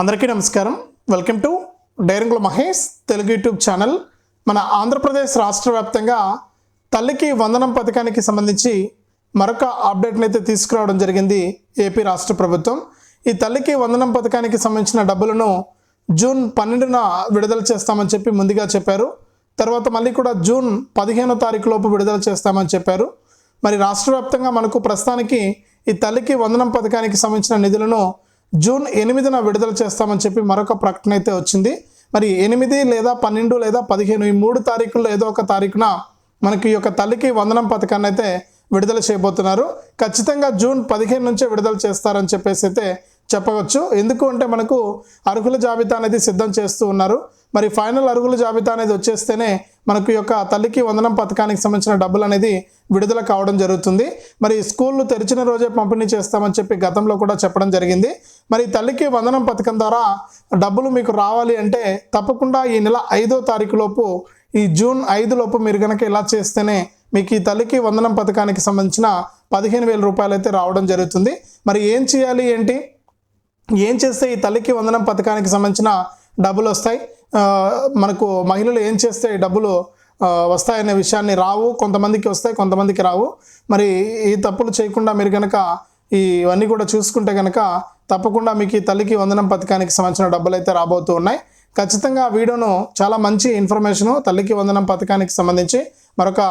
అందరికీ నమస్కారం. Welcome to డైరింగ్లో మహేష్ తెలుగు యూట్యూబ్ ఛానల్. మన ఆంధ్రప్రదేశ్ రాష్ట్ర వ్యాప్తంగా తల్లికి వందనం పథకానికి సంబంధించి మరొక అప్డేట్ని అయితే తీసుకురావడం జరిగింది ఏపీ రాష్ట్ర ప్రభుత్వం. ఈ తల్లికి వందనం పథకానికి సంబంధించిన డబ్బులను జూన్ పన్నెండున విడుదల చేస్తామని చెప్పి ముందుగా చెప్పారు. తర్వాత మళ్ళీ కూడా జూన్ పదిహేనో తారీఖు లోపు విడుదల చేస్తామని చెప్పారు. మరి రాష్ట్ర వ్యాప్తంగా మనకు ప్రస్తుతానికి ఈ తల్లికి వందనం పథకానికి సంబంధించిన నిధులను జూన్ ఎనిమిదిన విడుదల చేస్తామని చెప్పి మరొక ప్రకటన అయితే వచ్చింది. మరి ఎనిమిది లేదా పన్నెండు లేదా పదిహేను ఈ మూడు తారీఖుల్లో ఏదో ఒక తారీఖున మనకి ఈ యొక్క తల్లికి వందనం పథకాన్ని అయితే విడుదల చేయబోతున్నారు. ఖచ్చితంగా జూన్ పదిహేను నుంచే విడుదల చేస్తారని చెప్పేసి అయితే చెప్పవచ్చు. ఎందుకు అంటే మనకు అర్హుల జాబితా అనేది సిద్ధం చేస్తూ ఉన్నారు. మరి ఫైనల్ అరుగుల జాబితా అనేది వచ్చేస్తేనే మనకు యొక్క తల్లికి వందనం పథకానికి సంబంధించిన డబ్బులు అనేది విడుదల కావడం జరుగుతుంది. మరి స్కూళ్ళు తెరిచిన రోజే పంపిణీ చేస్తామని చెప్పి గతంలో కూడా చెప్పడం జరిగింది. మరి తల్లికి వందనం పథకం ద్వారా డబ్బులు మీకు రావాలి అంటే తప్పకుండా ఈ నెల ఐదో తారీఖు లోపు ఈ జూన్ ఐదు లోపు మీరు కనుక ఇలా చేస్తేనే మీకు ఈ తల్లికి వందనం పథకానికి సంబంధించిన పదిహేను వేల రూపాయలు అయితే రావడం జరుగుతుంది. మరి ఏం చేయాలి ఏంటి? ఏం చేస్తే ఈ తల్లికి వందనం పథకానికి సంబంధించిన డబ్బులు వస్తాయి? మనకు మహిళలు ఏం చేస్తే డబ్బులు వస్తాయనే విషయాన్ని రావు కొంతమందికి వస్తాయి కొంతమందికి రావు. మరి ఈ తప్పులు చేయకుండా మీరు కనుక ఇవన్నీ కూడా చూసుకుంటే కనుక తప్పకుండా మీకు ఈ తల్లికి వందనం పథకానికి సంబంధించిన డబ్బులు అయితే రాబోతూ ఉన్నాయి. ఖచ్చితంగా వీడియోను చాలా మంచి ఇన్ఫర్మేషను తల్లికి వందనం పథకానికి సంబంధించి మరొక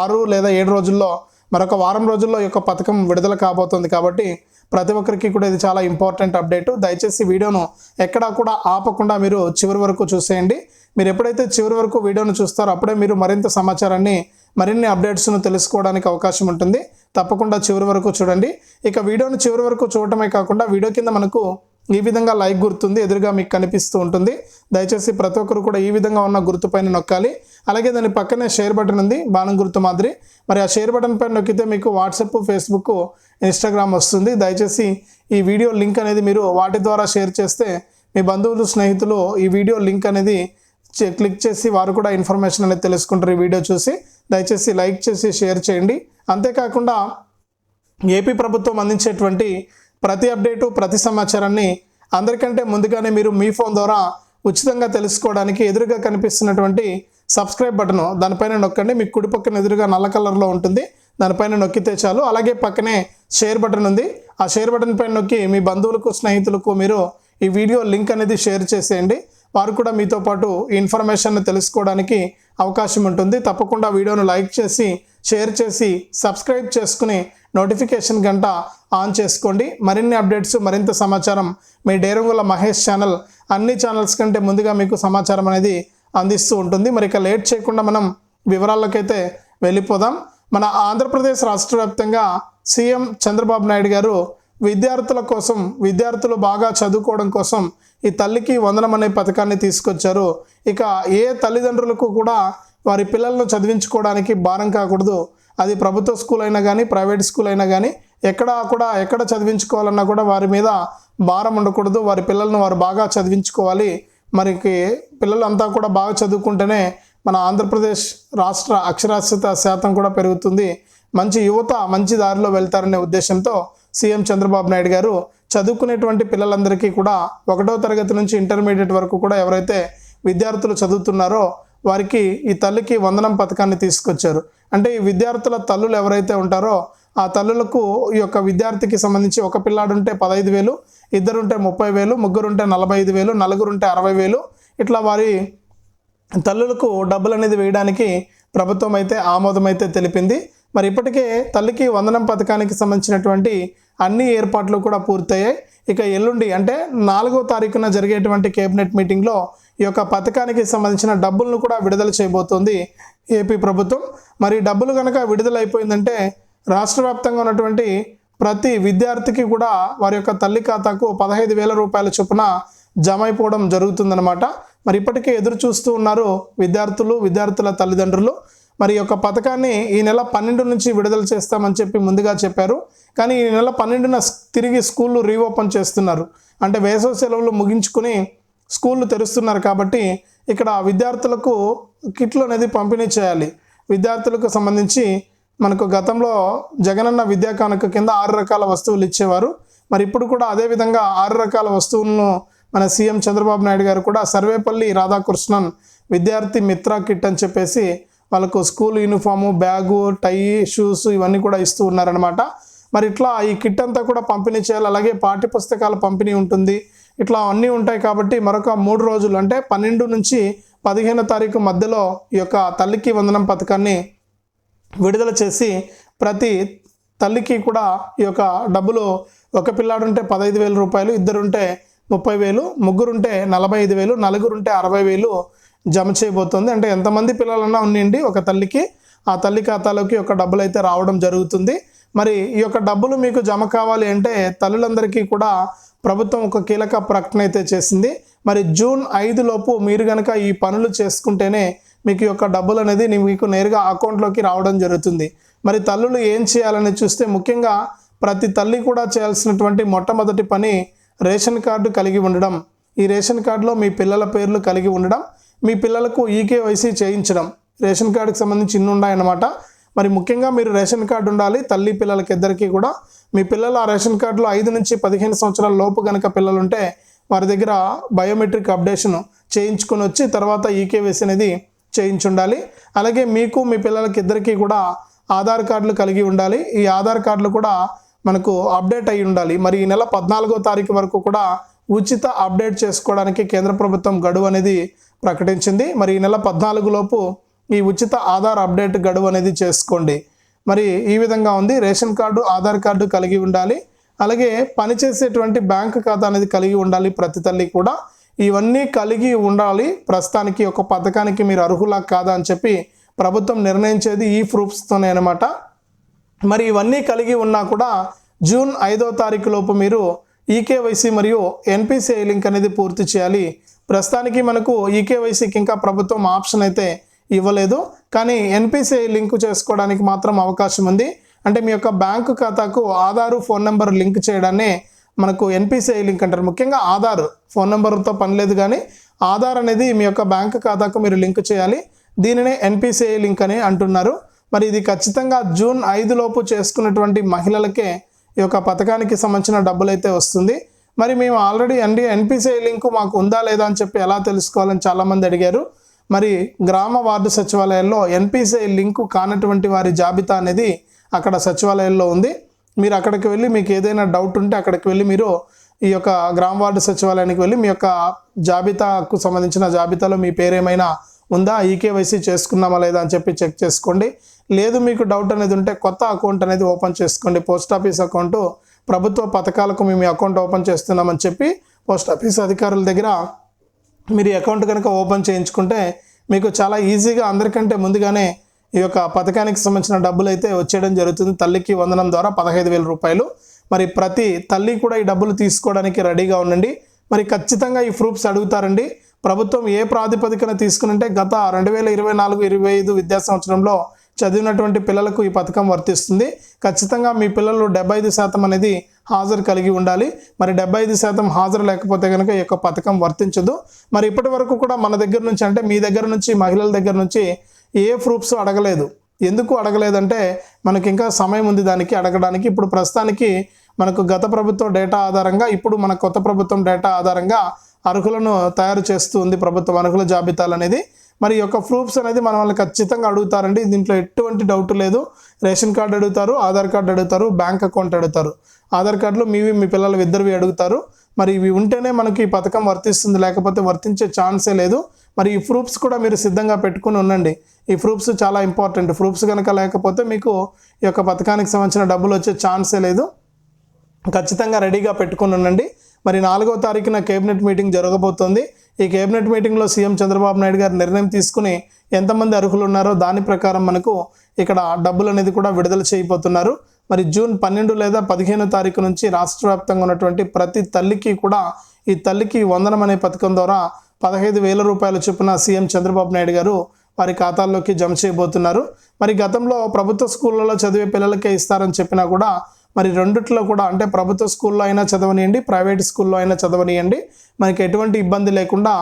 ఆరు లేదా ఏడు రోజుల్లో మరొక వారం రోజుల్లో ఈ యొక్క పథకం విడుదల కాబోతుంది కాబట్టి ప్రతి ఒక్కరికి కూడా ఇది చాలా ఇంపార్టెంట్ అప్డేట్. దయచేసి వీడియోను ఎక్కడా కూడా ఆపకుండా మీరు చివరి వరకు చూసేయండి. మీరు ఎప్పుడైతే చివరి వరకు వీడియోను చూస్తారో అప్పుడే మీరు మరింత సమాచారాన్ని మరిన్ని అప్డేట్స్ను తెలుసుకోవడానికి అవకాశం ఉంటుంది. తప్పకుండా చివరి వరకు చూడండి. ఇక వీడియోను చివరి వరకు చూడటమే కాకుండా వీడియో కింద మనకు ఈ విధంగా లైక్ గుర్తుంది ఎదురుగా మీకు కనిపిస్తూ ఉంటుంది. దయచేసి ప్రతి ఒక్కరు కూడా ఈ విధంగా ఉన్న గుర్తు పైన నొక్కాలి. అలాగే దాని పక్కనే షేర్ బటన్ ఉంది బాణం గుర్తు మాదిరి. మరి ఆ షేర్ బటన్ పైన నొక్కితే మీకు వాట్సాప్ ఫేస్బుక్ ఇన్స్టాగ్రామ్ వస్తుంది. దయచేసి ఈ వీడియో లింక్ అనేది మీరు వాటి ద్వారా షేర్ చేస్తే మీ బంధువులు స్నేహితులు ఈ వీడియో లింక్ అనేది చే- క్లిక్ చేసి వారు కూడా ఇన్ఫర్మేషన్ అనేది తెలుసుకుంటారు ఈ వీడియో చూసి. దయచేసి లైక్ చేసి షేర్ చేయండి. అంతేకాకుండా ఏపీ ప్రభుత్వం అందించేటువంటి ప్రతి అప్డేటు ప్రతి సమాచారాన్ని అందరికంటే ముందుగానే మీరు మీ ఫోన్ ద్వారా ఉచితంగా తెలుసుకోవడానికి ఎదురుగా కనిపిస్తున్నటువంటి సబ్స్క్రైబ్ బటన్ దానిపైన నొక్కండి. మీకు కుడి పక్కన ఎదురుగా నల్ల కలర్లో ఉంటుంది. దానిపైన నొక్కితే చాలు. అలాగే పక్కనే షేర్ బటన్ ఉంది. ఆ షేర్ బటన్ పైన నొక్కి మీ బంధువులకు స్నేహితులకు మీరు ఈ వీడియో లింక్ అనేది షేర్ చేసేయండి. వారు కూడా మీతో పాటు ఈ ఇన్ఫర్మేషన్ తెలుసుకోవడానికి అవకాశం ఉంటుంది తప్పకుండా వీడియోను లైక్ చేసి షేర్ చేసి సబ్స్క్రైబ్ చేసుకుని నోటిఫికేషన్ గంట ఆన్ చేసుకోండి. మరిన్ని అప్డేట్స్ మరింత సమాచారం మీ డేరంగుల మహేష్ ఛానల్. అన్ని ఛానల్స్ కంటే ముందుగా మీకు సమాచారం అనేది అందిస్తూ ఉంటుంది. మరి ఇక లేట్ చేయకుండా మనం వివరాల్లోకైతే వెళ్ళిపోదాం. మన ఆంధ్రప్రదేశ్ రాష్ట్ర వ్యాప్తంగా సీఎం చంద్రబాబు నాయుడు గారు విద్యార్థుల కోసం విద్యార్థులు బాగా చదువుకోవడం కోసం ఈ తల్లికి వందనం అనే పథకాన్ని తీసుకొచ్చారు. ఇక ఏ తల్లిదండ్రులకు కూడా వారి పిల్లలను చదివించుకోవడానికి భారం కాకూడదు. అది ప్రభుత్వ స్కూల్ అయినా కానీ ప్రైవేట్ స్కూల్ అయినా కానీ ఎక్కడ కూడా ఎక్కడ చదివించుకోవాలన్నా కూడా వారి మీద భారం ఉండకూడదు. వారి పిల్లలను వారు బాగా చదివించుకోవాలి. మరికి పిల్లలు అంతా కూడా బాగా చదువుకుంటేనే మన ఆంధ్రప్రదేశ్ రాష్ట్ర అక్షరాస్యత శాతం కూడా పెరుగుతుంది. మంచి యువత మంచి దారిలో వెళ్తారనే ఉద్దేశంతో సీఎం చంద్రబాబు నాయుడు గారు చదువుకునేటువంటి పిల్లలందరికీ కూడా ఒకటో తరగతి నుంచి ఇంటర్మీడియట్ వరకు కూడా ఎవరైతే విద్యార్థులు చదువుతున్నారో వారికి ఈ తల్లికి వందనం పథకాన్ని తీసుకొచ్చారు. అంటే ఈ విద్యార్థుల తల్లులు ఎవరైతే ఉంటారో ఆ తల్లులకు ఈ యొక్క విద్యార్థికి సంబంధించి ఒక పిల్లాడు ఉంటే పదహైదు వేలు ఇద్దరుంటే ముప్పై వేలు ముగ్గురుంటే నలభై ఐదు వేలు నలుగురుంటే అరవై వేలు. ఇట్లా వారి తల్లులకు డబ్బులు అనేది వేయడానికి ప్రభుత్వం అయితే ఆమోదం అయితే తెలిపింది. మరి ఇప్పటికే తల్లికి వందనం పథకానికి సంబంధించినటువంటి అన్ని ఏర్పాట్లు కూడా పూర్తయ్యాయి. ఇక ఎల్లుండి అంటే నాలుగో తారీఖున జరిగేటువంటి కేబినెట్ మీటింగ్లో ఈ యొక్క పథకానికి సంబంధించిన డబ్బులను కూడా విడుదల చేయబోతోంది ఏపీ ప్రభుత్వం. మరి డబ్బులు కనుక విడుదలైపోయిందంటే రాష్ట్ర వ్యాప్తంగా ఉన్నటువంటి ప్రతి విద్యార్థికి కూడా వారి యొక్క తల్లి ఖాతాకు పదహైదు వేల రూపాయల చొప్పున జమ అయిపోవడం జరుగుతుందన్నమాట. మరి ఇప్పటికే ఎదురు చూస్తూ ఉన్నారు విద్యార్థులు విద్యార్థుల తల్లిదండ్రులు. మరి యొక్క పథకాన్ని ఈ నెల పన్నెండు నుంచి విడుదల చేస్తామని చెప్పి ముందుగా చెప్పారు. కానీ ఈ నెల పన్నెండున తిరిగి స్కూళ్ళు రీఓపెన్ చేస్తున్నారు. అంటే వేసవి సెలవులు ముగించుకుని స్కూళ్ళు తెరుస్తున్నారు కాబట్టి ఇక్కడ విద్యార్థులకు కిట్లు అనేది పంపిణీ చేయాలి. విద్యార్థులకు సంబంధించి మనకు గతంలో జగనన్న విద్యా కానుక కింద ఆరు రకాల వస్తువులు ఇచ్చేవారు. మరి ఇప్పుడు కూడా అదే విధంగా ఆరు రకాల వస్తువులను మన సీఎం చంద్రబాబు నాయుడు గారు కూడా సర్వేపల్లి రాధాకృష్ణన్ విద్యార్థి మిత్ర కిట్ అని చెప్పేసి వాళ్ళకు school uniform bag tie shoes ఇవన్నీ కూడా ఇస్తూ ఉన్నారనమాట మరి ఇట్లా ఈ కిట్ అంతా కూడా పంపిణీ చేయాలి. అలాగే పాఠ్య పుస్తకాల పంపిణీ ఉంటుంది. ఇట్లా అన్నీ ఉంటాయి కాబట్టి మరొక మూడు రోజులు అంటే పన్నెండు నుంచి పదిహేనో తారీఖు మధ్యలో ఈ యొక్క తల్లికి వందనం పథకాన్ని విడుదల చేసి ప్రతి తల్లికి కూడా ఈ యొక్క డబ్బులు ఒక పిల్లాడుంటే పదహైదు వేల రూపాయలు ఇద్దరుంటే ముప్పై వేలు ముగ్గురుంటే నలభై ఐదు వేలు నలుగురుంటే అరవై వేలు జమ చేయబోతుంది. అంటే ఎంతమంది పిల్లలన్నా ఉండండి ఒక తల్లికి ఆ తల్లి ఖాతాలోకి ఒక డబ్బులు అయితే రావడం జరుగుతుంది. మరి ఈ యొక్క డబ్బులు మీకు జమ కావాలి అంటే తల్లులందరికీ కూడా ప్రభుత్వం ఒక కీలక ప్రకటన అయితే చేసింది. మరి జూన్ ఐదు లోపు మీరు కనుక ఈ పనులు చేసుకుంటేనే మీకు యొక్క డబ్బులు అనేది మీకు నేరుగా అకౌంట్లోకి రావడం జరుగుతుంది. మరి తల్లులు ఏం చేయాలని చూస్తే ముఖ్యంగా ప్రతి తల్లి కూడా చేయాల్సినటువంటి మొట్టమొదటి పని రేషన్ కార్డు కలిగి ఉండడం. ఈ రేషన్ కార్డులో మీ పిల్లల పేర్లు కలిగి ఉండడం. మీ పిల్లలకు ఈకేవైసీ చేయించడం. రేషన్ కార్డుకి సంబంధించి ఇన్ని ఉన్నాయన్నమాట. మరి ముఖ్యంగా మీరు రేషన్ కార్డు ఉండాలి. తల్లి పిల్లలకి ఇద్దరికీ కూడా. మీ పిల్లలు ఆ రేషన్ కార్డులో ఐదు నుంచి పదిహేను సంవత్సరాల లోపు కనుక పిల్లలు ఉంటే వారి దగ్గర బయోమెట్రిక్ అప్డేషన్ చేయించుకొని వచ్చి తర్వాత ఈకేవైసీ అనేది చేయించి ఉండాలి అలాగే మీకు మీ పిల్లలకి ఇద్దరికీ కూడా ఆధార్ కార్డులు కలిగి ఉండాలి. ఈ ఆధార్ కార్డులు కూడా మనకు అప్డేట్ అయి ఉండాలి. మరి ఈ నెల పద్నాలుగో తారీఖు వరకు కూడా ఉచిత అప్డేట్ చేసుకోవడానికి కేంద్ర ప్రభుత్వం గడువు అనేది ప్రకటించింది. మరి ఈ నెల పద్నాలుగు లోపు ఈ ఉచిత ఆధార్ అప్డేట్ గడువు అనేది చేసుకోండి. మరి ఈ విధంగా ఉంది. రేషన్ కార్డు ఆధార్ కార్డు కలిగి ఉండాలి. అలాగే పనిచేసేటువంటి బ్యాంక్ ఖాతా అనేది కలిగి ఉండాలి ప్రతి తల్లి కూడా. ఇవన్నీ కలిగి ఉండాలి. ప్రస్తుతానికి ఒక పథకానికి మీరు అర్హులా కాదా అని చెప్పి ప్రభుత్వం నిర్ణయించేది ఈ ప్రూఫ్స్తోనే అనమాట మరి ఇవన్నీ కలిగి ఉన్నా కూడా జూన్ ఐదో తారీఖు లోపు మీరు ఈకేవైసీ మరియు ఎన్పిసిఐ లింక్ అనేది పూర్తి చేయాలి. ప్రస్తుతానికి మనకు ఈకేవైసీకి ఇంకా ప్రభుత్వం ఆప్షన్ అయితే ఇవ్వలేదు. కానీ ఎన్పిసిఐ లింక్ చేసుకోవడానికి మాత్రం అవకాశం ఉంది. అంటే మీ యొక్క బ్యాంకు ఖాతాకు ఆధారు ఫోన్ నెంబర్ లింక్ చేయడాన్ని మనకు ఎన్పిసిఐ లింక్ అంటారు. ముఖ్యంగా ఆధార్ ఫోన్ నెంబర్తో పని లేదు కానీ ఆధార్ అనేది మీ యొక్క బ్యాంకు ఖాతాకు మీరు లింక్ చేయాలి. దీనినే ఎన్పిసిఐ లింక్ అని అంటున్నారు. మరి ఇది ఖచ్చితంగా జూన్ ఐదు లోపు చేసుకున్నటువంటి మహిళలకే ఈ యొక్క పథకానికి సంబంధించిన డబ్బులు అయితే వస్తుంది. మరి మేము ఆల్రెడీ ఎన్డి ఎన్పిసిఐ లింకు మాకు ఉందా లేదా అని చెప్పి ఎలా తెలుసుకోవాలని చాలామంది అడిగారు. మరి గ్రామ వార్డు సచివాలయాల్లో ఎన్పిసిఐ లింకు కానటువంటి వారి జాబితా అనేది అక్కడ సచివాలయంలో ఉంది. మీరు అక్కడికి వెళ్ళి మీకు ఏదైనా డౌట్ ఉంటే అక్కడికి వెళ్ళి మీరు ఈ యొక్క గ్రామ వార్డు సచివాలయానికి వెళ్ళి మీ యొక్క జాబితాకు సంబంధించిన జాబితాలో మీ పేరేమైనా ఉందా ఈకేవైసీ చేసుకున్నామా లేదా అని చెప్పి చెక్ చేసుకోండి. లేదు మీకు డౌట్ అనేది ఉంటే కొత్త అకౌంట్ అనేది ఓపెన్ చేసుకోండి. పోస్ట్ ఆఫీస్ అకౌంట్ ప్రభుత్వ పథకాలకు మేము అకౌంట్ ఓపెన్ చేస్తున్నామని చెప్పి పోస్ట్ ఆఫీస్ అధికారుల దగ్గర మీరు అకౌంట్ కనుక ఓపెన్ చేయించుకుంటే మీకు చాలా ఈజీగా అందరికంటే ముందుగానే ఈ యొక్క పథకానికి సంబంధించిన డబ్బులు అయితే వచ్చేయడం జరుగుతుంది. తల్లికి వందనం ద్వారా పదహైదు వేల రూపాయలు. మరి ప్రతి తల్లి కూడా ఈ డబ్బులు తీసుకోవడానికి రెడీగా ఉండండి. మరి ఖచ్చితంగా ఈ ప్రూఫ్స్ అడుగుతారండి. ప్రభుత్వం ఏ ప్రాతిపదికన తీసుకునంటే గత రెండు వేల ఇరవై నాలుగు ఇరవై ఐదు విద్యా సంవత్సరంలో చదివినటువంటి పిల్లలకు ఈ పథకం వర్తిస్తుంది. ఖచ్చితంగా మీ పిల్లలు డెబ్బై ఐదు శాతం అనేది హాజరు కలిగి ఉండాలి. మరి డెబ్బై ఐదు శాతం హాజరు లేకపోతే కనుక ఈ యొక్క పథకం వర్తించదు. మరి ఇప్పటి వరకు కూడా మన దగ్గర నుంచి అంటే మీ దగ్గర నుంచి మహిళల దగ్గర నుంచి ఏ ప్రూఫ్స్ అడగలేదు. ఎందుకు అడగలేదంటే మనకి ఇంకా సమయం ఉంది దానికి అడగడానికి. ఇప్పుడు ప్రస్తుతానికి మనకు గత ప్రభుత్వం డేటా ఆధారంగా ఇప్పుడు మన కొత్త ప్రభుత్వం డేటా ఆధారంగా అర్హులను తయారు చేస్తూ ఉంది ప్రభుత్వం. అర్హుల జాబితాలు అనేది మరి యొక్క ప్రూఫ్స్ అనేది మన వాళ్ళు ఖచ్చితంగా అడుగుతారండి. దీంట్లో ఎటువంటి డౌట్ లేదు. రేషన్ కార్డు అడుగుతారు ఆధార్ కార్డు అడుగుతారు బ్యాంక్ అకౌంట్ అడుగుతారు. ఆధార్ కార్డులు మీవి మీ పిల్లలు ఇద్దరివి అడుగుతారు. మరి ఇవి ఉంటేనే మనకి ఈ పథకం వర్తిస్తుంది. లేకపోతే వర్తించే ఛాన్సే లేదు. మరి ఈ ప్రూఫ్స్ కూడా మీరు సిద్ధంగా పెట్టుకుని ఉండండి. ఈ ప్రూఫ్స్ చాలా ఇంపార్టెంట్. ప్రూఫ్స్ కనుక లేకపోతే మీకు ఈ యొక్క పథకానికి సంబంధించిన డబ్బులు వచ్చే ఛాన్సే లేదు. ఖచ్చితంగా రెడీగా పెట్టుకుని ఉండండి. మరి నాలుగో తారీఖున కేబినెట్ మీటింగ్ జరగబోతోంది. ఈ కేబినెట్ మీటింగ్లో సీఎం చంద్రబాబు నాయుడు గారు నిర్ణయం తీసుకుని ఎంతమంది అర్హులు ఉన్నారో దాని ప్రకారం మనకు ఇక్కడ డబ్బులు అనేది కూడా విడుదల చేయబోతున్నారు. మరి జూన్ పన్నెండు లేదా పదిహేనో తారీఖు నుంచి రాష్ట్ర వ్యాప్తంగా ఉన్నటువంటి ప్రతి తల్లికి కూడా ఈ తల్లికి వందనం అనే పథకం ద్వారా పదహైదు వేల రూపాయల చొప్పున సీఎం చంద్రబాబు నాయుడు గారు వారి ఖాతాల్లోకి జమ చేయబోతున్నారు. మరి గతంలో ప్రభుత్వ స్కూళ్ళలో చదివే పిల్లలకే ఇస్తారని చెప్పినా కూడా మరి రెండిట్లో కూడా అంటే ప్రభుత్వ స్కూల్లో అయినా చదవనియండి ప్రైవేట్ స్కూల్లో అయినా చదవనియండి. మనకి ఎటువంటి ఇబ్బంది లేకుండా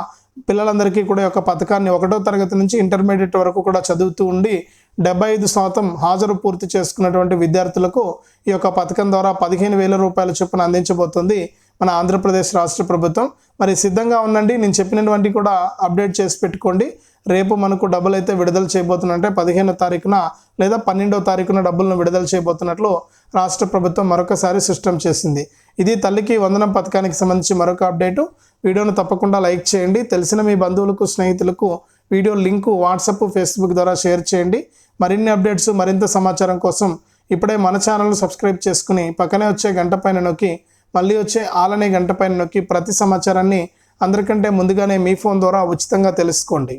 పిల్లలందరికీ కూడా యొక్క పథకాన్ని ఒకటో తరగతి నుంచి ఇంటర్మీడియట్ వరకు కూడా చదువుతూ ఉండి డెబ్బై ఐదు శాతం హాజరు పూర్తి చేసుకున్నటువంటి విద్యార్థులకు ఈ యొక్క పథకం ద్వారా పదిహేను వేల రూపాయల చొప్పున అందించబోతుంది మన ఆంధ్రప్రదేశ్ రాష్ట్ర ప్రభుత్వం. మరి సిద్ధంగా ఉండండి నేను చెప్పినటువంటి కూడా అప్డేట్ చేసి పెట్టుకోండి. రేపు మనకు డబ్బులు అయితే విడుదల చేయబోతున్నట్టే పదిహేనో తారీఖున లేదా పన్నెండో తారీఖున డబ్బులను విడుదల చేయబోతున్నట్లు రాష్ట్ర ప్రభుత్వం మరొకసారి సిస్టమ్ చేసింది. ఇది తల్లికి వందనం పథకానికి సంబంధించి మరొక అప్డేటు. వీడియోను తప్పకుండా లైక్ చేయండి. తెలిసిన మీ బంధువులకు స్నేహితులకు వీడియో లింకు వాట్సాప్ ఫేస్బుక్ ద్వారా షేర్ చేయండి. మరిన్ని అప్డేట్స్ మరింత సమాచారం కోసం ఇప్పుడే మన ఛానల్ను సబ్స్క్రైబ్ చేసుకుని పక్కనే వచ్చే గంట పైన నొక్కి మళ్ళీ వచ్చే ఆలనే గంట పైన నొక్కి ప్రతి సమాచారాన్ని అందరికంటే ముందుగానే మీ ఫోన్ ద్వారా ఉచితంగా తెలుసుకోండి.